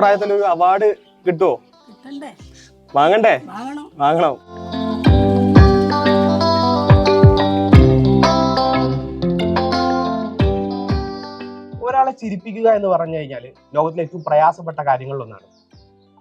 പ്രായത്തിൽ ഒരു അവാർഡ് കിട്ടുമോ കിട്ടണ്ടേ. വാങ്ങണ്ടേ? വാങ്ങണം. വാങ്ങണം. ഒരാളെ ചിരിപ്പിക്കുക എന്ന് പറഞ്ഞു കഴിഞ്ഞാൽ ലോകത്തിലെ ഏറ്റവും പ്രയാസപ്പെട്ട കാര്യങ്ങളിലൊന്നാണ്.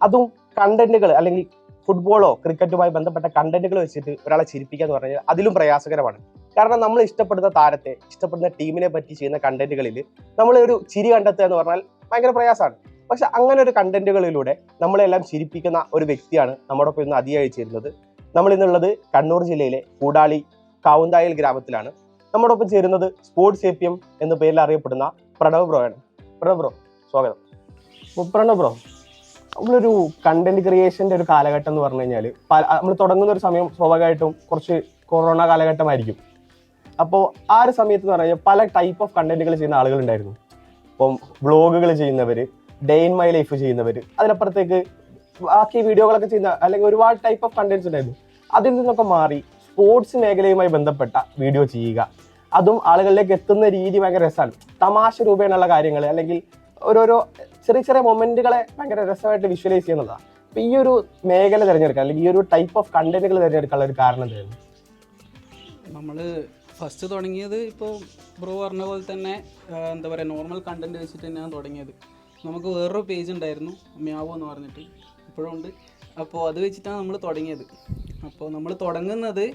അതും കണ്ടന്റുകൾ അല്ലെങ്കിൽ ഫുട്ബോളോ ക്രിക്കറ്റുമായി ബന്ധപ്പെട്ട കണ്ടന്റുകൾ വെച്ചിട്ട് ഒരാളെ ചിരിപ്പിക്കുക എന്ന് പറഞ്ഞാൽ അതിലും പ്രയാസകരമാണ്. കാരണം നമ്മൾ ഇഷ്ടപ്പെടുന്ന താരത്തെ ഇഷ്ടപ്പെടുന്ന ടീമിനെ പറ്റി ചെയ്യുന്ന കണ്ടന്റുകളിൽ നമ്മൾ ഒരു ചിരി കണ്ടെത്തുക എന്ന് പറഞ്ഞാൽ ഭയങ്കര പ്രയാസമാണ്. പക്ഷെ അങ്ങനെ ഒരു കണ്ടന്റുകളിലൂടെ നമ്മളെല്ലാം ചിരിപ്പിക്കുന്ന ഒരു വ്യക്തിയാണ് നമ്മുടെ ഒപ്പം ഇന്ന് അതിയായി ചേരുന്നത് നമ്മൾ ഇന്നുള്ളത് കണ്ണൂർ ജില്ലയിലെ കൂടാളി കാവുന്തായൽ ഗ്രാമത്തിലാണ്. നമ്മുടെ ഒപ്പം ചേരുന്നത് സ്പോർട്സ് എ പി എം എന്ന പേരിൽ അറിയപ്പെടുന്ന പ്രണവ് ബ്രോ ആണ്. പ്രണവ് ബ്രോ സ്വാഗതം. പ്രണവ് ബ്രോ നമ്മളൊരു കണ്ടന്റ് ക്രിയേഷന്റെ ഒരു കാലഘട്ടം എന്ന് പറഞ്ഞു കഴിഞ്ഞാൽ നമ്മൾ തുടങ്ങുന്ന ഒരു സമയം സ്വാഭാവികമായിട്ടും കുറച്ച് കൊറോണ കാലഘട്ടമായിരിക്കും. അപ്പോൾ ആ ഒരു സമയത്ത് എന്ന് പറഞ്ഞാൽ പല ടൈപ്പ് ഓഫ് കണ്ടന്റുകൾ ചെയ്യുന്ന ആളുകളുണ്ടായിരുന്നു ഇപ്പം വ്ളോഗുകൾ ചെയ്യുന്നവർ ഡേ ഇൻ മൈ ലൈഫ് ചെയ്യുന്നവര്. അതിനപ്പുറത്തേക്ക് ബാക്കി വീഡിയോകളൊക്കെ ചെയ്യുന്ന അല്ലെങ്കിൽ ഒരുപാട് ടൈപ്പ് ഓഫ് കണ്ടന്റ്സ് ഉണ്ടായിരുന്നു. അതിൽ നിന്നൊക്കെ മാറി സ്പോർട്സ് മേഖലയുമായി ബന്ധപ്പെട്ട വീഡിയോ ചെയ്യുക. അതും ആളുകളിലേക്ക് എത്തുന്ന രീതി ഭയങ്കര രസമാണ് തമാശ രൂപേണുള്ള കാര്യങ്ങൾ അല്ലെങ്കിൽ ഓരോരോ ചെറിയ ചെറിയ മൊമെന്റുകളെ ഭയങ്കര രസമായിട്ട് വിഷ്വലൈസ് ചെയ്യുന്നതാണ്. അപ്പൊ ഈ ഒരു മേഖല തിരഞ്ഞെടുക്കാൻ അല്ലെങ്കിൽ ഈ ഒരു ടൈപ്പ് ഓഫ് കണ്ടന്റുകൾ തിരഞ്ഞെടുക്കാനുള്ള ഒരു കാരണം എന്തായിരുന്നു? നമ്മൾ ഫസ്റ്റ് തുടങ്ങിയത് ഇപ്പോൾ ബ്രോ പറഞ്ഞ പോലെ തന്നെ എന്താ പറയുക നോർമൽ കണ്ടന്റ് വെച്ചിട്ട് തന്നെയാണ് തുടങ്ങിയത്. നമുക്ക് വേറൊരു പേജ് ഉണ്ടായിരുന്നു മ്യാവോ എന്ന് പറഞ്ഞിട്ട്. ഇപ്പോഴും ഉണ്ട്. അപ്പോൾ അത് വെച്ചിട്ടാണ് നമ്മൾ തുടങ്ങിയത്. അപ്പോൾ നമ്മൾ തുടങ്ങുന്നത്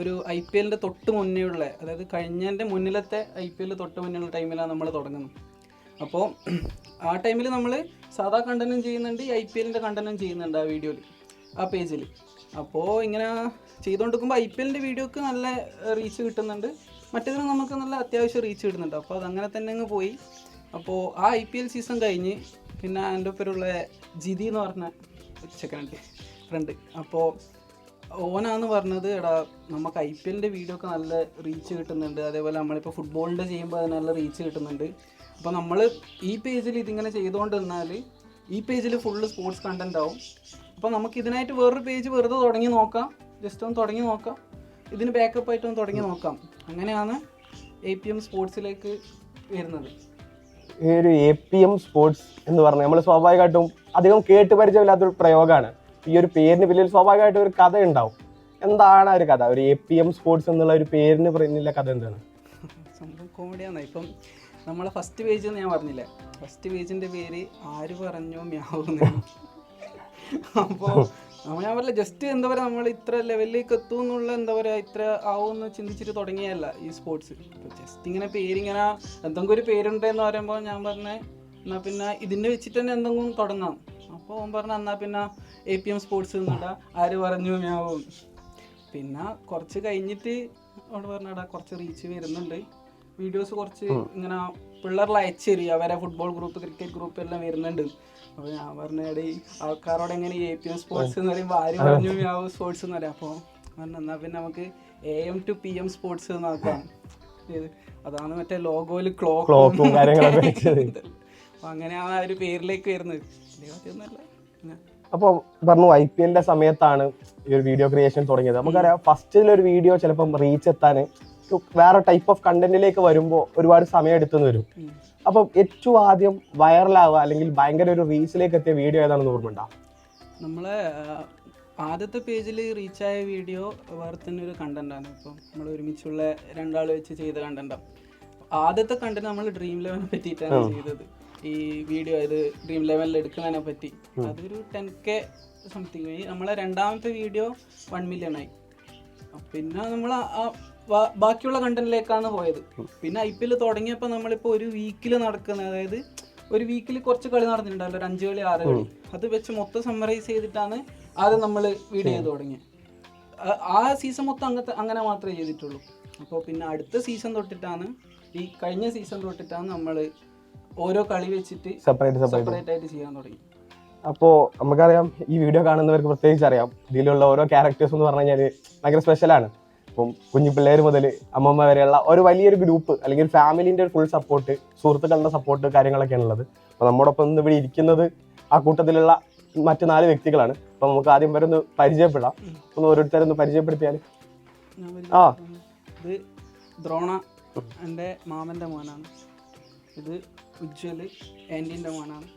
ഒരു ഐ പി എല്ലിന്റെ തൊട്ട് മുന്നേയുള്ള അതായത് കഴിഞ്ഞതിന്റെ മുന്നിലത്തെ ഐ പി എല്ലിൽ തൊട്ട് മുന്നേയുള്ള ടൈമിലാണ് നമ്മൾ തുടങ്ങുന്നത്. അപ്പോൾ ആ ടൈമിൽ നമ്മൾ സാധാ കണ്ടനം ചെയ്യുന്നുണ്ട് ഐ പി എല്ലിന്റെ കണ്ടനം ചെയ്യുന്നുണ്ട് ആ വീഡിയോയിൽ ആ പേജിൽ അപ്പോൾ ഇങ്ങനെ ചെയ്തുകൊണ്ടിരിക്കുമ്പോൾ ഐ പി എല്ലിന്റെ വീഡിയോക്ക് നല്ല റീച്ച് കിട്ടുന്നുണ്ട്. മറ്റേതിന് നമുക്ക് നല്ല അത്യാവശ്യം റീച്ച് കിട്ടുന്നുണ്ട്. അപ്പോൾ അതങ്ങനെ തന്നെ അങ്ങ് പോയി. അപ്പോൾ ആ ഐ പി എൽ സീസൺ കഴിഞ്ഞ് പിന്നെ എന്റെ ഒപ്പരുള്ള ജിതി എന്ന് പറഞ്ഞ ചെക്കനുണ്ട് ഫ്രണ്ട് അപ്പോൾ ഓനാന്ന് പറഞ്ഞത് എടാ നമുക്ക് ഐ പി എല്ലിന്റെ വീഡിയോ ഒക്കെ നല്ല റീച്ച് കിട്ടുന്നുണ്ട്. അതേപോലെ നമ്മളിപ്പോൾ ഫുട്ബോളിന്റെ ചെയ്യുമ്പോൾ അതിന് നല്ല റീച്ച് കിട്ടുന്നുണ്ട്. അപ്പോൾ നമ്മൾ ഈ പേജിൽ ഇതിങ്ങനെ ചെയ്തുകൊണ്ട് നിന്നാൽ ഈ പേജിൽ ഫുള്ള് സ്പോർട്സ് കണ്ടന്റ് ആവും. അപ്പോൾ നമുക്ക് ഇതിനായിട്ട് വേറൊരു പേജ് വെറുതെ തുടങ്ങി നോക്കാം. ജസ്റ്റ് ഒന്ന് തുടങ്ങി നോക്കാം. ഇതിന് ബാക്കപ്പ് ആയിട്ട് ഒന്ന് തുടങ്ങി നോക്കാം. അങ്ങനെയാണ് എ പി എം സ്പോർട്സിലേക്ക് വരുന്നത്. ഈ ഒരു എ പി എം സ്പോർട്സ് എന്ന് പറഞ്ഞാൽ നമ്മൾ സ്വാഭാവികമായിട്ടും അധികം കേട്ട് പരിചയമില്ലാത്തൊരു പ്രയോഗമാണ്. ഈ ഒരു പേരിന് പിന്നിൽ സ്വാഭാവികമായിട്ടും ഒരു കഥ ഉണ്ടാവും. എന്താണ് ആ ഒരു കഥ? ഒരു എ പി എം സ്പോർട്സ് എന്നുള്ള ഒരു പേരിന് പിന്നിലെ കഥ എന്താണ്? സംഭവം കോമഡിയാണ് ഇപ്പം നമ്മളെ ഫസ്റ്റ് പേജ് എന്ന് ഞാൻ പറഞ്ഞില്ലേ? ഫസ്റ്റ് പേജിന്റെ പേര് ആര് പറഞ്ഞു മ്യാവുന്നു. അപ്പോൾ ഞാൻ പറഞ്ഞില്ല ജസ്റ്റ് എന്താ പറയുക നമ്മൾ ഇത്ര ലെവലിലേക്ക് എത്തും എന്നുള്ള എന്താ പറയുക ഇത്ര ആവുമെന്ന് ചിന്തിച്ചിട്ട് തുടങ്ങിയല്ല ഈ സ്പോർട്സ് ജസ്റ്റ് ഇങ്ങനെ പേരിങ്ങനെ എന്തെങ്കിലും ഒരു പേരുണ്ടെന്ന് പറയുമ്പോൾ ഞാൻ പറഞ്ഞ എന്നാ പിന്നെ ഇതിന്റെ വെച്ചിട്ട് തന്നെ എന്തെങ്കിലും തുടങ്ങാം. അപ്പോൾ അവൻ പറഞ്ഞ എന്നാ പിന്നെ എ പി എം സ്പോർട്സ് എന്നിടാ ആര് പറഞ്ഞു ഞാൻ പിന്നെ കുറച്ച് കഴിഞ്ഞിട്ട് അവിടെ പറഞ്ഞാടാ കുറച്ച് റീച്ച് വരുന്നുണ്ട്. വീഡിയോസ് കുറച്ച് ഇങ്ങനെ പിള്ളേരിൽ അയച്ചു തരിക അവരെ ഫുട്ബോൾ ഗ്രൂപ്പ് ക്രിക്കറ്റ് ഗ്രൂപ്പ് എല്ലാം വരുന്നുണ്ട്. അപ്പോൾ ഞാൻ പറഞ്ഞ എടീ ആൾക്കാരോട് എങ്ങനെ എ പി എം സ്പോർട്സ് എന്ന് പറയുമ്പോൾ ആര് പറഞ്ഞു യാവ് സ്പോർട്സ് എന്ന് പറയാം. അപ്പോൾ എന്നാൽ പിന്നെ നമുക്ക് A M to P M sports എന്നാക്കാം അതാണ് മറ്റേ ലോഗോയിൽ ക്ലോ ക്ലോക്കും കാര്യങ്ങളൊക്കെ അപ്പൊ അങ്ങനെയാണ് ആ ഒരു പേരിലേക്ക് വരുന്നത്. അപ്പൊ അപ്പോൾ പറഞ്ഞു ഐ പി എല്ലിന്റെ സമയത്താണ് ഈ ഒരു വീഡിയോ ക്രിയേഷൻ തുടങ്ങിയത്. നമുക്കറിയാം ഫസ്റ്റിൽ ഒരു വീഡിയോ ചിലപ്പം റീച്ച് എത്താൻ വേറെ ടൈപ്പ് ഓഫ് കണ്ടന്റിലേക്ക് വരുമ്പോൾ ഒരുപാട് സമയം എടുത്തു വരും. അപ്പം ഏറ്റവും ആദ്യം വൈറലാവുക അല്ലെങ്കിൽ ഭയങ്കര ഒരു റീച്ചിലേക്ക് എത്തിയ വീഡിയോ ഏതാണെന്ന് ഓർമ്മയുണ്ടോ നമ്മളെ ആ, ആദ്യത്തെ പേജിൽ റീച്ചായ വീഡിയോ വേറെ തന്നെ ഒരു കണ്ടന്റാണ് ഇപ്പം നമ്മൾ ഒരുമിച്ചുള്ള രണ്ടാൾ വെച്ച് ചെയ്ത കണ്ടന്റാണ് ആദ്യത്തെ കണ്ടന്റ് നമ്മൾ ഡ്രീം ലെവനെ പറ്റിയിട്ടാണ് ചെയ്തത്. ഈ വീഡിയോ ഇത് ഡ്രീം ലെവനിൽ എടുക്കുന്നതിനെ പറ്റി. അതൊരു ടെൻ കെ സംതിങ് നമ്മളെ രണ്ടാമത്തെ വീഡിയോ വൺ മില്യൺ ആയി. പിന്നെ നമ്മൾ ബാക്കിയുള്ള കണ്ടന്റിലേക്കാണ് പോയത്. പിന്നെ ഐ പി എൽ തുടങ്ങിയപ്പോൾ നമ്മളിപ്പോൾ ഒരു വീക്കിൽ നടക്കുന്ന അതായത് ഒരു വീക്കിൽ കുറച്ച് കളി നടന്നിട്ടുണ്ടല്ലോ ഒരു അഞ്ച് കളി ആറ് കളി. അത് വെച്ച് മൊത്തം സമ്മറൈസ് ചെയ്തിട്ടാണ് ആദ്യം നമ്മൾ വീഡിയോ ചെയ്ത് തുടങ്ങിയത്. ആ- സീസൺ മൊത്തം അങ്ങനത്തെ അങ്ങനെ മാത്രമേ ചെയ്തിട്ടുള്ളൂ. അപ്പോൾ പിന്നെ അടുത്ത സീസൺ തൊട്ടിട്ടാണ് ഈ കഴിഞ്ഞ സീസൺ തൊട്ടിട്ടാണ് നമ്മൾ ഓരോ കളി വെച്ചിട്ട് സെപ്പറേറ്റ് സെപ്പറേറ്റ് ആയിട്ട് ചെയ്യാൻ തുടങ്ങി. അപ്പോൾ നമുക്കറിയാം ഈ വീഡിയോ കാണുന്നവർക്ക് പ്രത്യേകിച്ച് അറിയാം. ഇതിലുള്ള ഓരോ ക്യാരക്ടേഴ്സ് എന്ന് പറഞ്ഞു കഴിഞ്ഞാൽ ഭയങ്കര സ്പെഷ്യലാണ് ഇപ്പം കുഞ്ഞു പിള്ളേർ മുതൽ അമ്മമ്മ വരെയുള്ള ഒരു വലിയൊരു ഗ്രൂപ്പ് അല്ലെങ്കിൽ ഫാമിലിന്റെ ഒരു ഫുൾ സപ്പോർട്ട് സുഹൃത്തുക്കളുടെ സപ്പോർട്ട് കാര്യങ്ങളൊക്കെയാണ് ഉള്ളത് അപ്പോൾ നമ്മോടൊപ്പം ഇന്ന് ഇവിടെ ഇരിക്കുന്നത് ആ കൂട്ടത്തിലുള്ള മറ്റു നാല് വ്യക്തികളാണ്. അപ്പോൾ നമുക്ക് ആദ്യം വരെ ഒന്ന് പരിചയപ്പെടാം. ഒന്ന് ഓരോരുത്തരൊന്ന് പരിചയപ്പെടുത്തിയാൽ ആ. ഇത് ദ്രോണ എന്റെ മാമന്റെ മോനാണ്. ഇത് ഉജ്വൽ ആന്റീന്റെ മോനാണ്.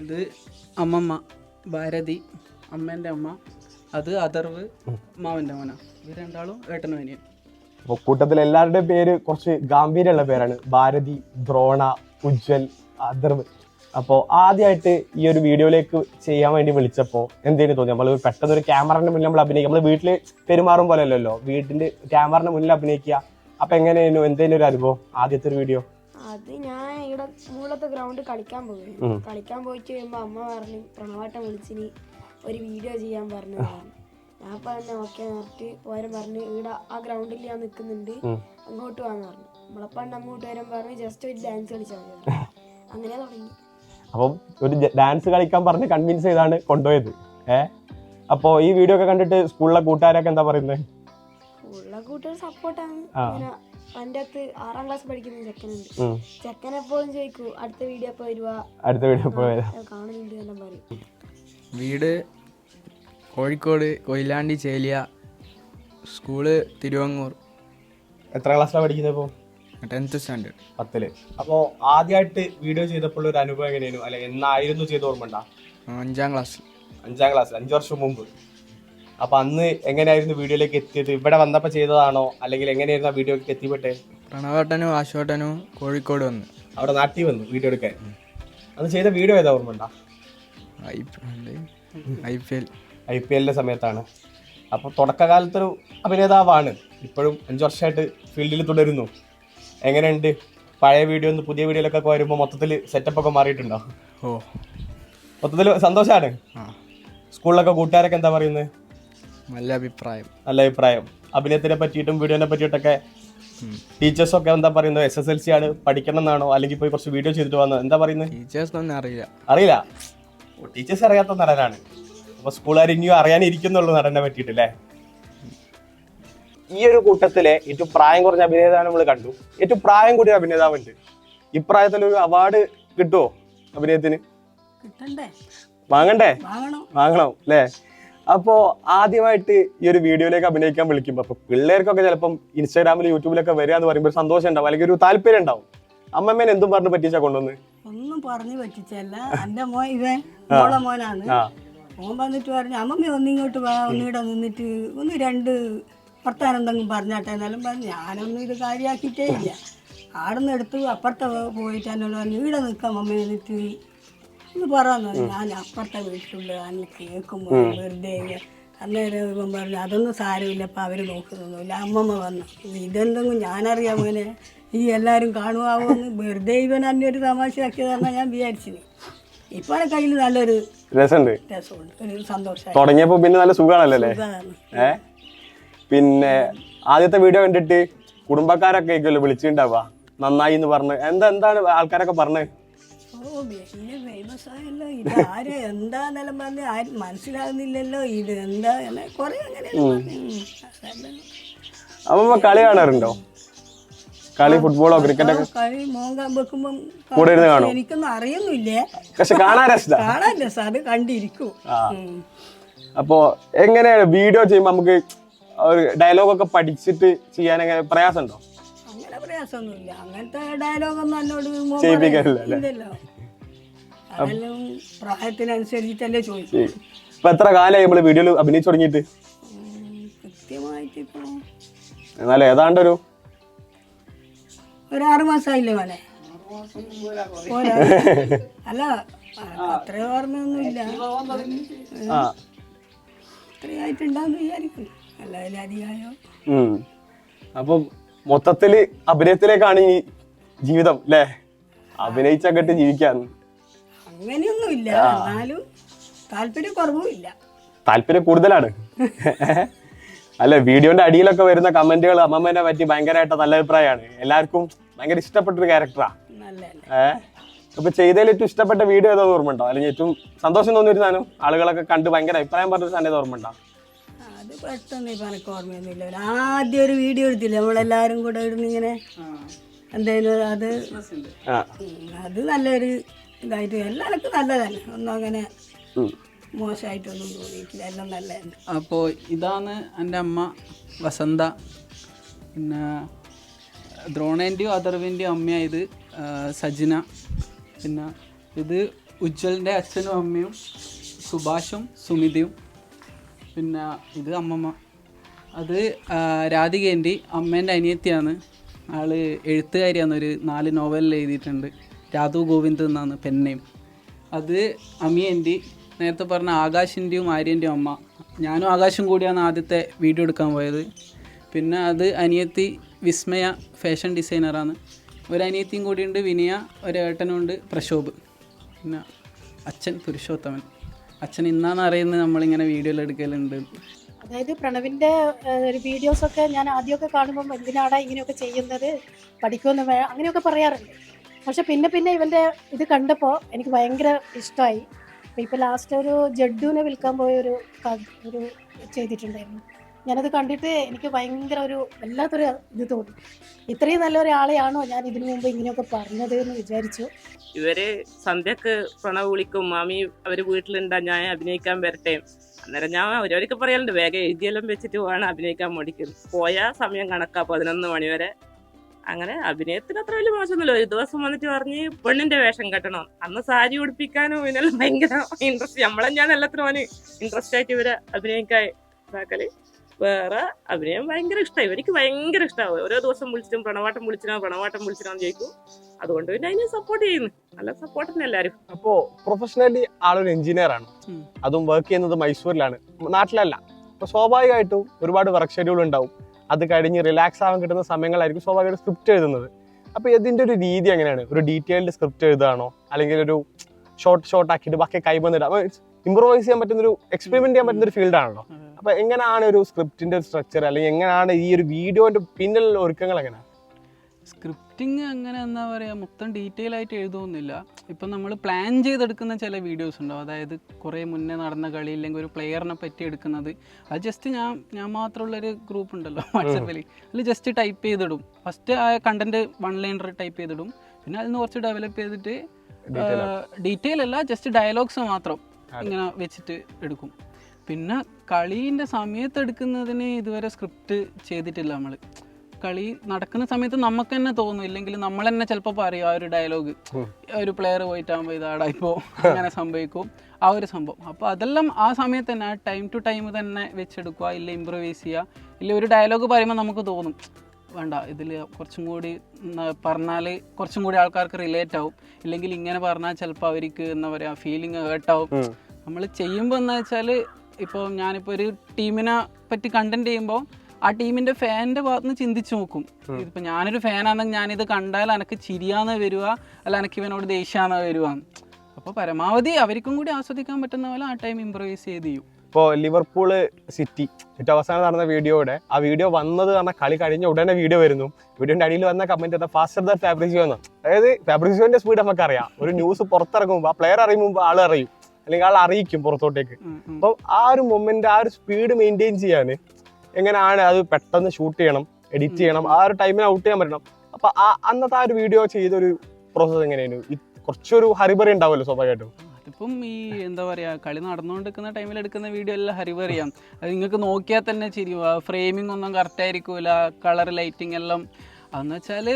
ഇത് അമ്മമ്മ ഭാരതി അമ്മേന്റെ അമ്മ അത് അതർവ് മാവന്റെ മോനാ. ഇത് രണ്ടാളും ഏട്ടനും അനിയൻ അപ്പോൾ കൂട്ടത്തിൽ എല്ലാവരുടെയും പേര് കുറച്ച് ഗാംഭീര്യമുള്ള പേരാണ്. ഭാരതി ദ്രോണ ഉജ്വൽ അതർവ് അപ്പോൾ ആദ്യമായിട്ട് ഈ ഒരു വീഡിയോയിലേക്ക് ചെയ്യാൻ വേണ്ടി വിളിച്ചപ്പോൾ എന്തേലും തോന്നി? നമ്മൾ പെട്ടെന്ന് ഒരു ക്യാമറയുടെ മുന്നിൽ നമ്മൾ അഭിനയിക്കുക നമ്മൾ വീട്ടിൽ പെരുമാറും പോലെ അല്ലല്ലോ വീട്ടിന്റെ ക്യാമറയുടെ മുന്നിൽ അഭിനയിക്കുക. അപ്പം എങ്ങനെയായിരുന്നു? എന്തേലും ഒരു അനുഭവം? ആദ്യത്തെ ഒരു വീഡിയോ? അത് ഞാൻ ഇവിടെ മൂളത്തെ ഗ്രൗണ്ട് കളിക്കാൻ പോയി. കളിക്കാൻ പോയിട്ട് കഴിയുമ്പോൾ അമ്മ പറഞ്ഞു പ്രണവാട്ടം വിളിച്ചിനി. ഒരു വീഡിയോ ചെയ്യാൻ പറഞ്ഞു ഞാൻ ഇപ്പൊ തന്നെ ഓക്കെ നിർത്തി. പോരം പറഞ്ഞ് ഇവിടെ ആ ഗ്രൗണ്ടിൽ ഞാൻ നിൽക്കുന്നുണ്ട്. അങ്ങോട്ട് വാന്ന് പറഞ്ഞു. നമ്മളപ്പണ്ട് അങ്ങോട്ട് വരാൻ പറഞ്ഞ് ജസ്റ്റ് ഒരു ഡാൻസ് കളിച്ചാൽ മതി അങ്ങനെ തുടങ്ങി. അപ്പം ഒരു ഡാൻസ് കളിക്കാൻ പറഞ്ഞ് കൺവിൻസ് ചെയ്താണ് കൊണ്ടുപോയത്. ഏ? അപ്പോൾ ഈ വീഡിയോ ഒക്കെ കണ്ടിട്ട് സ്കൂളിലെ കൂട്ടുകാരൊക്കെ എന്താ പറയുന്നത് സ്കൂളിലെ കൂട്ടുകാർ സപ്പോർട്ടാണ് എന്റെ അകത്ത് ആറാം ക്ലാസ് പഠിക്കുന്ന ചെക്കനുണ്ട്. ചെക്കൻ എപ്പോഴും ചോദിക്കൂ അടുത്ത വീഡിയോ എപ്പോ വരുവാ? അടുത്ത വീഡിയോ എപ്പോ അത് കാണുന്നുണ്ട് എല്ലാം പറയും. വീട് കോഴിക്കോട് കൊയിലാണ്ടി ചേലിയ സ്കൂൾ തിരുവങ്ങൂർ. എത്ര ക്ലാസ്സിലാണ് പഠിക്കുന്നത് ഇപ്പോൾ ടെൻത്ത് സ്റ്റാൻഡേർഡ്. പത്തിൽ. അപ്പോൾ ആദ്യമായിട്ട് വീഡിയോ ചെയ്തപ്പോൾ ഒരു അനുഭവം എങ്ങനെയായിരുന്നു അല്ലെ എന്നായിരുന്നു ചെയ്ത ഓർമ്മ ഉണ്ടാ അഞ്ചാം ക്ലാസ് അഞ്ചാം ക്ലാസ് അഞ്ചു വർഷം മുമ്പ്. അപ്പൊ അന്ന് എങ്ങനെയായിരുന്നു വീഡിയോയിലേക്ക് എത്തിയത്? ഇവിടെ വന്നപ്പോൾ ചെയ്തതാണോ? അല്ലെങ്കിൽ എങ്ങനെയായിരുന്നു ആ വീഡിയോയിലേക്ക് എത്തിപ്പെട്ടെ? പ്രണവേട്ടനും ആശോട്ടനും കോഴിക്കോട് വന്ന്. അവിടെ നാട്ടിൽ വന്നു വീഡിയോ എടുക്കാൻ. അന്ന് ചെയ്ത വീഡിയോ ഏതാ ഓർമ്മ ഉണ്ടാ I P L. I P എല്ലിന്റെ സമയത്താണ്. അപ്പോൾ തുടക്കകാലത്തൊരു അഭിനേതാവാണ്. ഇപ്പോഴും അഞ്ചു വർഷമായിട്ട് ഫീൽഡിൽ തുടരുന്നു. എങ്ങനെയുണ്ട്? പഴയ വീഡിയോ ഒന്ന് പുതിയ വീഡിയോയിലൊക്കെ വരുമ്പോൾ മൊത്തത്തിൽ സെറ്റപ്പ് ഒക്കെ മാറിയിട്ടുണ്ടോ? ഓ. മൊത്തത്തിൽ സന്തോഷമാണ് സ്കൂളിലൊക്കെ കൂട്ടുകാരൊക്കെ എന്താ പറയുന്നത് നല്ല അഭിപ്രായം. നല്ല അഭിപ്രായം. അഭിനയത്തിനെ പറ്റിയിട്ടും വീഡിയോനെ പറ്റിയിട്ടൊക്കെ ടീച്ചേഴ്സൊക്കെ എന്താ പറയുന്നത് എസ് എസ് എൽ സി ആണ് പഠിക്കണം എന്നാണോ അല്ലെങ്കിൽ പോയി കുറച്ച് വീഡിയോ ചെയ്തിട്ട് വന്നോ? എന്താ പറയുന്നത് ടീച്ചേഴ്സ് അറിയില്ല. അറിയില്ല. ടീച്ചേഴ്സ് അറിയാത്ത നടനാണ്. അപ്പൊ സ്കൂളുകാർ ഇനിയും അറിയാനിരിക്കുന്നുള്ളൂ നടനെ പറ്റിയിട്ടില്ലേ? ഈ ഒരു കൂട്ടത്തിലെ ഏറ്റവും പ്രായം കുറഞ്ഞ അഭിനേതാവ് നമ്മൾ കണ്ടു. ഏറ്റവും പ്രായം കൂടിയ അഭിനേതാവുണ്ട്. ഇപ്രായത്തിൽ ഒരു അവാർഡ് കിട്ടുമോ അഭിനയത്തിന്? കിട്ടണ്ടേ. വാങ്ങണ്ടേ? വാങ്ങണം. വാങ്ങണം അല്ലേ? അപ്പോ ആദ്യമായിട്ട് ഈ ഒരു വീഡിയോയിലേക്ക് അഭിനയിക്കാൻ വിളിക്കുമ്പോൾ അപ്പൊ പിള്ളേർക്കൊക്കെ ചിലപ്പം ഇൻസ്റ്റാഗ്രാമിൽ യൂട്യൂബിലൊക്കെ വരിക എന്ന് പറയുമ്പോൾ ഒരു സന്തോഷം ഉണ്ടാവും അല്ലെങ്കിൽ ഒരു താല്പര്യം ഉണ്ടാവും. അമ്മമ്മേനെ എന്തും പറഞ്ഞു പറ്റിച്ചാ കൊണ്ടുവന്ന്? ഒന്നും പറഞ്ഞു പറ്റിച്ചല്ല. എന്റെ മോൻ ഇവൻ മോളെ മോനാണ്. ഓൻ മോൻ വന്നിട്ട് പറഞ്ഞു അമ്മമ്മ ഒന്നിങ്ങോട്ട് വാ. ഒന്നിവിടെ നിന്നിട്ട് ഒന്ന് രണ്ട് വർത്താനം എന്തെങ്കിലും പറഞ്ഞാട്ടെ? എന്നാലും പറഞ്ഞു ഞാനൊന്നും ഇത് കാര്യമാക്കിയിട്ടേ ഇല്ല. ആടുന്ന് എടുത്ത് അപ്പുറത്തെ പോയിട്ട് എന്നോട് പറഞ്ഞു ഇവിടെ നിൽക്കാം അമ്മ എന്നിട്ട് ഒന്ന് പറഞ്ഞു. ഞാൻ അപ്പുറത്തെ വീട്ടിലുണ്ട്. അന്ന് കേൾക്കുമ്പോൾ വെറുതെ അന്നേരം പറഞ്ഞു അതൊന്നും സാരമില്ല. അപ്പം അവർ നോക്കുന്നൊന്നുമില്ല. അമ്മമ്മ വന്നു. ഇതെന്തെങ്കിലും ഞാനറിയാം മോനെ ഈ എല്ലാവരും കാണുമാവോന്ന് വെറുതെ ഇവൻ അന്നെ ഒരു തമാശയാക്കിയതാണ് ഞാൻ വിചാരിച്ചിന് ഇപ്പൊ കയ്യിൽ നല്ലൊരു രസമുണ്ട് രസമുണ്ട്. ഒരു സന്തോഷമായി തുടങ്ങിയപ്പോ പിന്നെ നല്ല സുഖമാണല്ലേ ഏ? പിന്നെ ആദ്യത്തെ വീഡിയോ കണ്ടിട്ട് കുടുംബക്കാരൊക്കെ ആയിരിക്കുമല്ലോ വിളിച്ചിട്ടുണ്ടാവുക. നന്നായി എന്ന് പറഞ്ഞു. എന്താ എന്താണ് ആൾക്കാരൊക്കെ പറഞ്ഞത് ഓ വലിയ ഫേമസ് ആയല്ലോ. ഇത് ആര് എന്താന്നെല്ലാം പറഞ്ഞ്. ആരും മനസ്സിലാകുന്നില്ലല്ലോ ഇത് എന്താ കുറെ അങ്ങനെ അമ്മ കളി കാണാറുണ്ടോ? കളി ഫുട്ബോളോ കളി മോങ്കാൻ വെക്കുമ്പം കൂടെ ഇരുന്ന് കാണും. എനിക്കൊന്നും അറിയുന്നില്ല? പക്ഷെ കാണാൻ രസ കാണാൻ രസം അത് കണ്ടിരിക്കും ഉം. അപ്പോ എങ്ങനെയാണ് വീഡിയോ ചെയ്യുമ്പോൾ നമുക്ക് ഒരു ഡയലോഗ് ഒക്കെ പഠിച്ചിട്ട് ചെയ്യാൻ എങ്ങനെ പ്രയാസമുണ്ടോ? അങ്ങനെ പ്രയാസമൊന്നുമില്ല. അങ്ങനത്തെ ഡയലോഗൊന്നും എന്നോട് മോൻ ചെയ്യിപ്പിക്കാനില്ല പറയും. ഇല്ലല്ലോ. അതെല്ലാം പ്രായത്തിനനുസരിച്ചിട്ടല്ലേ ചോദിക്കും. ഇപ്പൊ എത്ര കാലമായി നമ്മൾ വീഡിയോയിൽ അഭിനയിച്ചു തുടങ്ങിയിട്ട്? ഉം, കൃത്യമായിട്ട് ഇപ്പോൾ എന്നാലും ഏതാണ്ടൊരു ഒരു ആറ് മാസമായില്ലേ മോനെ. അല്ല അത്ര ഓർമ്മയൊന്നുമില്ല. ആ. അത്രയായിട്ടുണ്ടാന്ന് വിചാരിക്കുന്നു. അല്ലാതെ അധികമായോ. അപ്പം മൊത്തത്തിൽ അഭിനയത്തിലേക്കാണ് ഈ ജീവിതം അല്ലേ അഭിനയിച്ചകട്ട് ജീവിക്കാൻ. അങ്ങനെയൊന്നുമില്ല. എന്നാലും താല്പര്യം കുറവുമില്ല താല്പര്യം കൂടുതലാണ്. അല്ല വീഡിയോന്റെ അടിയിലൊക്കെ വരുന്ന കമന്റുകൾ അമ്മമ്മേനെ പറ്റി ഭയങ്കരമായിട്ട് നല്ല അഭിപ്രായമാണ്. എല്ലാവർക്കും ഭയങ്കര ഇഷ്ടപ്പെട്ടൊരു ക്യാരക്ടറാ നല്ലതന്നെ ഏഹ് അപ്പൊ ചെയ്തതിൽ ഏറ്റവും ഇഷ്ടപ്പെട്ട വീഡിയോ ഏതോ ഓർമ്മ ഉണ്ടോ? അല്ലെങ്കിൽ ഏറ്റവും സന്തോഷം തോന്നിയൊരു സാധനം ആളുകളൊക്കെ കണ്ട് ഭയങ്കര അഭിപ്രായം പറഞ്ഞൊരു സാധനം ഓർമ്മ ഉണ്ടോ? അത് പെട്ടെന്ന് ഇപ്പം എനിക്ക് ഓർമ്മയൊന്നുമില്ല. ഒരു ആദ്യം ഒരു വീഡിയോ എടുത്തില്ല? നമ്മളെല്ലാവരും കൂടെ ഇടുന്ന ഇങ്ങനെ എന്തായാലും അത് ആ. അത് നല്ലൊരു ഇതായിട്ട് എല്ലാവർക്കും നല്ലതല്ല? ഒന്നും അങ്ങനെ മോശമായിട്ടൊന്നും തോന്നിയിട്ടില്ല. എല്ലാം നല്ലതന്നെ. അപ്പോൾ ഇതാണ് എന്റെ അമ്മ വസന്ത. പിന്നെ ദ്രോണേന്റെയും അഥർവിന്റെയും അമ്മയായത് സജിന. പിന്നെ ഇത് ഉജ്വലിന്റെ അച്ഛനും അമ്മയും സുഭാഷും സുമിതയും. പിന്നെ ഇത് അമ്മമ്മ. അത് രാധികേന്റെ അമ്മേന്റെ അനിയത്തിയാണ്. ആൾ എഴുത്തുകാരിയാണ്. ഒരു നാല് നോവലിൽ എഴുതിയിട്ടുണ്ട്. രാധു ഗോവിന്ദ് എന്നാണ് പെന്നയും അത് അമിയന്റെ നേരത്തെ പറഞ്ഞ ആകാശിന്റെയും ആര്യന്റെയും അമ്മ. ഞാനും ആകാശും കൂടിയാണ് ആദ്യത്തെ വീഡിയോ എടുക്കാൻ പോയത്. പിന്നെ അത് അനിയത്തി വിസ്മയ ഫാഷൻ ഡിസൈനറാണ്. ഒരു അനിയത്തിയും കൂടിയുണ്ട് വിനയ ഒരേട്ടനുണ്ട് പ്രശോഭ്. പിന്നെ അച്ഛൻ പുരുഷോത്തമൻ. അച്ഛൻ ഇന്നാന്ന് അറിയുന്നത് നമ്മളിങ്ങനെ വീഡിയോയിൽ എടുക്കലുണ്ട്. അതായത് പ്രണവിന്റെ ഒരു വീഡിയോസൊക്കെ ഞാൻ ആദ്യമൊക്കെ കാണുമ്പം എന്തിനാടാ ഇങ്ങനെയൊക്കെ ചെയ്യുന്നത്? പഠിക്കുമെന്ന് വേ അങ്ങനെയൊക്കെ പറയാറുണ്ട്. പക്ഷെ പിന്നെ പിന്നെ ഇവന്റെ ഇത് കണ്ടപ്പോൾ എനിക്ക് ഭയങ്കര ഇഷ്ടമായി ഇപ്പോൾ ലാസ്റ്റ് ഒരു ജഡ്ഡുവിനെ വിൽക്കാൻ പോയ ഒരു ഒരു ചെയ്തിട്ടുണ്ടായിരുന്നു. ഞാനത് കണ്ടിട്ട് എനിക്ക് ഭയങ്കര ഒരു വല്ലാത്തൊരു ഇത് തോന്നി. ഇത്രയും നല്ല ഒരാളെയാണോ ഞാൻ ഇതിനു മുമ്പ് ഇങ്ങനെയൊക്കെ പറഞ്ഞത് എന്ന് വിചാരിച്ചു. ഇവർ സന്ധ്യക്ക് പ്രണവ് വിളിക്കും മാമി അവർ വീട്ടിലുണ്ടാ ഞാൻ അഭിനയിക്കാൻ വരട്ടെ. അന്നേരം ഞാൻ അവരവരൊക്കെ പറയാനുണ്ട് വേഗം എഴുതിയെല്ലാം വെച്ചിട്ട് വേണം അഭിനയിക്കാൻ മടിക്കും. പോയ സമയം കണക്കാ പതിനൊന്ന് മണിവരെ അങ്ങനെ അഭിനയത്തിന് അത്ര വലിയ മോശമൊന്നുമില്ല. ഒരു ദിവസം വന്നിട്ട് പറഞ്ഞ് പെണ്ണിന്റെ വേഷം കെട്ടണം. അന്ന് സാരി ഉടുപ്പിക്കാനും ഇതിനെല്ലാം ഭയങ്കര ഇൻട്രസ്റ്റ് നമ്മളെന്നെയാണ് എല്ലാത്തിനും അവന് ഇൻട്രസ്റ്റ് ആയിട്ട് ഇവരെ അഭിനയിക്കാൻ ഇതാക്കൽ. വേറെ അഭിനയം ഭയങ്കര ഇഷ്ടമായി എനിക്ക് ഭയങ്കര ഇഷ്ടമാവും ഓരോ ദിവസം വിളിച്ചിട്ടും പ്രണവാട്ടം വിളിച്ചിനോ പ്രണവാട്ടം വിളിച്ചിനോ ചോദിക്കും. അതുകൊണ്ട് പിന്നെ അതിനെ സപ്പോർട്ട് ചെയ്യുന്നു. നല്ല സപ്പോർട്ട് തന്നെ എല്ലാവരും അപ്പോ പ്രൊഫഷണലി ആളൊരു എഞ്ചിനീയർ ആണ്. അതും വർക്ക് ചെയ്യുന്നത് മൈസൂരിലാണ്. നാട്ടിലല്ല. അപ്പൊ സ്വാഭാവികമായിട്ടും ഒരുപാട് വർക്ക് ഷെഡ്യൂൾ ഉണ്ടാവും. അത് കഴിഞ്ഞ് റിലാക്സ് ആവാൻ കിട്ടുന്ന സമയങ്ങളായിരിക്കും സ്വാഭാവികമായിട്ട് സ്ക്രിപ്റ്റ് എഴുതുന്നത്. അപ്പൊ ഇതിന്റെ ഒരു രീതി എങ്ങനെയാണ്? ഒരു ഡീറ്റെയിൽഡ് സ്ക്രിപ്റ്റ് എഴുതുകയാണോ അല്ലെങ്കിൽ ഒരു ഷോർട്ട് ഷോർട്ട് ആക്കിയിട്ട് ബാക്കി കൈബന്നിടാം ഇംപ്രൂവൈസ് ചെയ്യാൻ പറ്റുന്ന ഒരു എക്സ്പെരിമെന്റ് ചെയ്യാൻ പറ്റുന്ന ഒരു ഫീൽഡ് ആണല്ലോ. അപ്പൊ എങ്ങനെയാണ് ഒരു സ്ക്രിപ്റ്റിന്റെ ഒരു സ്ട്രക്ചർ അല്ലെങ്കിൽ എങ്ങനെയാണ് ഈ ഒരു വീഡിയോന്റെ പിന്നിലുള്ള ഒരുക്കങ്ങൾ എങ്ങനെയാണ് സ്ക്രിപ്റ്റിംഗ് അങ്ങനെ എന്താ പറയുക മൊത്തം ഡീറ്റെയിൽ ആയിട്ട് എഴുതുമൊന്നുമില്ല ഇപ്പം നമ്മൾ പ്ലാൻ ചെയ്തെടുക്കുന്ന ചില വീഡിയോസ് ഉണ്ടാവും അതായത് കുറേ മുന്നേ നടന്ന കളി ഇല്ലെങ്കിൽ ഒരു പ്ലെയറിനെ പറ്റി എടുക്കുന്നത്. അത് ജസ്റ്റ് ഞാൻ ഞാൻ മാത്രമുള്ളൊരു ഗ്രൂപ്പ് ഉണ്ടല്ലോ വാട്സപ്പിൽ അതിൽ ജസ്റ്റ് ടൈപ്പ് ചെയ്തിടും. ഫസ്റ്റ് ആ കണ്ടന്റ് വൺ ലൈനർ ടൈപ്പ് ചെയ്തിടും. പിന്നെ അതിൽ നിന്ന് കുറച്ച് ഡെവലപ്പ് ചെയ്തിട്ട് ഡീറ്റെയിൽ അല്ല ജസ്റ്റ് ഡയലോഗ്സ് മാത്രം. ഇങ്ങനെ വെച്ചിട്ട് എടുക്കും. പിന്നെ കളീന്റെ സമയത്ത് എടുക്കുന്നതിന് ഇതുവരെ സ്ക്രിപ്റ്റ് ചെയ്തിട്ടില്ല നമ്മൾ കളി നടക്കുന്ന സമയത്ത് നമുക്ക് തന്നെ തോന്നും ഇല്ലെങ്കിൽ നമ്മൾ തന്നെ ചിലപ്പോൾ പറയും ആ ഒരു ഡയലോഗ്. ഒരു പ്ലെയർ പോയിട്ടാകുമ്പോൾ ഇതാടാ ഇപ്പോൾ അങ്ങനെ സംഭവിക്കും. ആ ഒരു സംഭവം. അപ്പോൾ അതെല്ലാം ആ സമയത്ത് തന്നെ ആ ടൈം ടു ടൈം തന്നെ വെച്ചെടുക്കുക ഇല്ല ഇമ്പ്രൂവൈസ് ചെയ്യുക ഇല്ല ഒരു ഡയലോഗ് പറയുമ്പോൾ നമുക്ക് തോന്നും വേണ്ട. ഇതിൽ കുറച്ചും കൂടി പറഞ്ഞാൽ കുറച്ചും കൂടി ആൾക്കാർക്ക് റിലേറ്റ് ആവും. ഇല്ലെങ്കിൽ ഇങ്ങനെ പറഞ്ഞാൽ ചിലപ്പോൾ അവർക്ക് എന്താ പറയുക ഫീലിംഗ് ഹേർട്ടാവും നമ്മൾ ചെയ്യുമ്പോൾ എന്ന് വെച്ചാൽ ഇപ്പോൾ ഞാനിപ്പോൾ ഒരു ടീമിനെ പറ്റി കണ്ടന്റ് ചെയ്യുമ്പോൾ ആ ടീമിന്റെ ഫാനിന്റെ ഭാഗത്ത് നിന്ന് ചിന്തിച്ച് നോക്കും. ഇതിപ്പോൾ ഞാനൊരു ഫാനാണെങ്കിൽ ഞാനിത് കണ്ടാൽ എനിക്ക് ചിരിയാന്ന് വരിക അല്ല എനിക്ക് ഇവനോട് ദേഷ്യാന്ന് വരിക. അപ്പോൾ പരമാവധി അവർക്കും കൂടി ആസ്വദിക്കാൻ പറ്റുന്ന പോലെ ആ ടൈം ഇമ്പ്രൂവൈസ് ചെയ്ത് ചെയ്യും. ഇപ്പോൾ ലിവർപൂൾ സിറ്റി ഏറ്റവും അവസാനം നടന്ന വീഡിയോയുടെ ആ വീഡിയോ വന്നത് പറഞ്ഞാൽ കളി കഴിഞ്ഞ ഉടനെ വീഡിയോ വരുന്നു. വീഡിയോന്റെ അടിയിൽ വന്ന കമന്റ് എന്താ? ഫാസ്റ്റർ ദാ ഫാബ്രിസിയോ എന്ന്. അതായത് ഫാബ്രിസിയോന്റെ സ്പീഡ് നമുക്കറിയാം. ഒരു ന്യൂസ് പുറത്തിറങ്ങുമ്പോൾ ആ പ്ലെയർ അറിയുമ്പോൾ ആൾ അറിയും. അല്ലെങ്കിൽ ആൾ അറിയിക്കും പുറത്തോട്ടേക്ക്. അപ്പം ആ ഒരു മൊമെന്റ് ആ ഒരു സ്പീഡ് മെയിന്റെയിൻ ചെയ്യാൻ എങ്ങനെയാണ് അത് പെട്ടെന്ന് ഷൂട്ട് ചെയ്യണം എഡിറ്റ് ചെയ്യണം ആ ഒരു ടൈമിന് ഔട്ട് ചെയ്യാൻ പറ്റണം. അപ്പം ആ അന്നത്തെ ആ ഒരു വീഡിയോ ചെയ്തൊരു പ്രോസസ്സ് എങ്ങനെയായിരുന്നു കുറച്ചൊരു ഹരിബറി ഉണ്ടാവുമല്ലോ സ്വാഭാവികമായിട്ടും. അതിപ്പം ഈ എന്താ പറയുക കളി നടന്നുകൊണ്ടിരിക്കുന്ന ടൈമിൽ എടുക്കുന്ന വീഡിയോ എല്ലാം ഹരിവറിയാം അത് നിങ്ങൾക്ക് നോക്കിയാൽ തന്നെ ചിരി ഫ്രെയിമിംഗ് ഒന്നും കറക്റ്റ് ആയിരിക്കൂല കളർ ലൈറ്റിംഗ് എല്ലാം. അതെന്ന് വെച്ചാൽ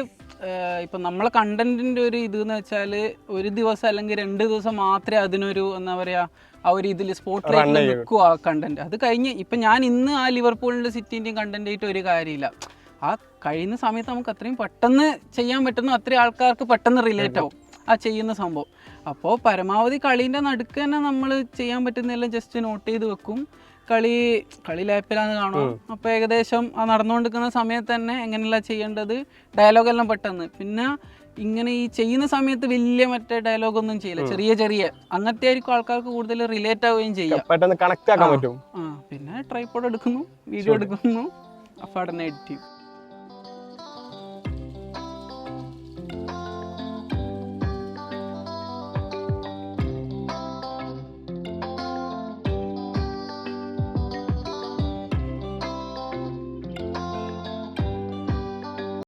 ഇപ്പം നമ്മളെ കണ്ടന്റിന്റെ ഒരു ഇത് എന്ന് വെച്ചാൽ ഒരു ദിവസം അല്ലെങ്കിൽ രണ്ട് ദിവസം മാത്രമേ അതിനൊരു എന്താ പറയുക ആ ഒരു ഇതിൽ സ്പോട്ട് ലൈറ്റിൽ നിൽക്കുക നിൽക്കും ആ കണ്ടന്റ് അത് കഴിഞ്ഞ് ഇപ്പം ഞാൻ ഇന്ന് ആ ലിവർപൂളിന്റെ സിറ്റിന്റെയും കണ്ടന്റ് ആയിട്ട് ഒരു കാര്യമില്ല. ആ കഴിയുന്ന സമയത്ത് നമുക്ക് അത്രയും പെട്ടെന്ന് ചെയ്യാൻ പറ്റുന്നു അത്രയും ആൾക്കാർക്ക് പെട്ടെന്ന് റിലേറ്റ് ആവും. ആ ചെയ്യുന്ന സംഭവം. അപ്പോൾ പരമാവധി കളീന്റെ നടുക്ക് തന്നെ നമ്മൾ ചെയ്യാൻ പറ്റുന്നതെല്ലാം ജസ്റ്റ് നോട്ട് ചെയ്ത് വെക്കും. കളി കളി ലാപ്പിലാന്ന് കാണും അപ്പോൾ ഏകദേശം ആ നടന്നുകൊണ്ടിരിക്കുന്ന സമയത്ത് തന്നെ എങ്ങനെയല്ല ചെയ്യേണ്ടത്? ഡയലോഗെല്ലാം പെട്ടെന്ന്. പിന്നെ ഇങ്ങനെ ഈ ചെയ്യുന്ന സമയത്ത് വലിയ മറ്റേ ഡയലോഗ് ഒന്നും ചെയ്യില്ല. ചെറിയ ചെറിയ. അങ്ങനത്തെ ആയിരിക്കും ആൾക്കാർക്ക് കൂടുതൽ റിലേറ്റ് ആവുകയും ചെയ്യാം. പെട്ടെന്ന് കണക്ട് ആക്കാൻ പറ്റും. ആ പിന്നെ ട്രൈപ്പോഡ് എടുക്കുന്നു വീഡിയോ എടുക്കുന്നു. അപ്പൊ അടനെ എഡിറ്റ് ചെയ്യും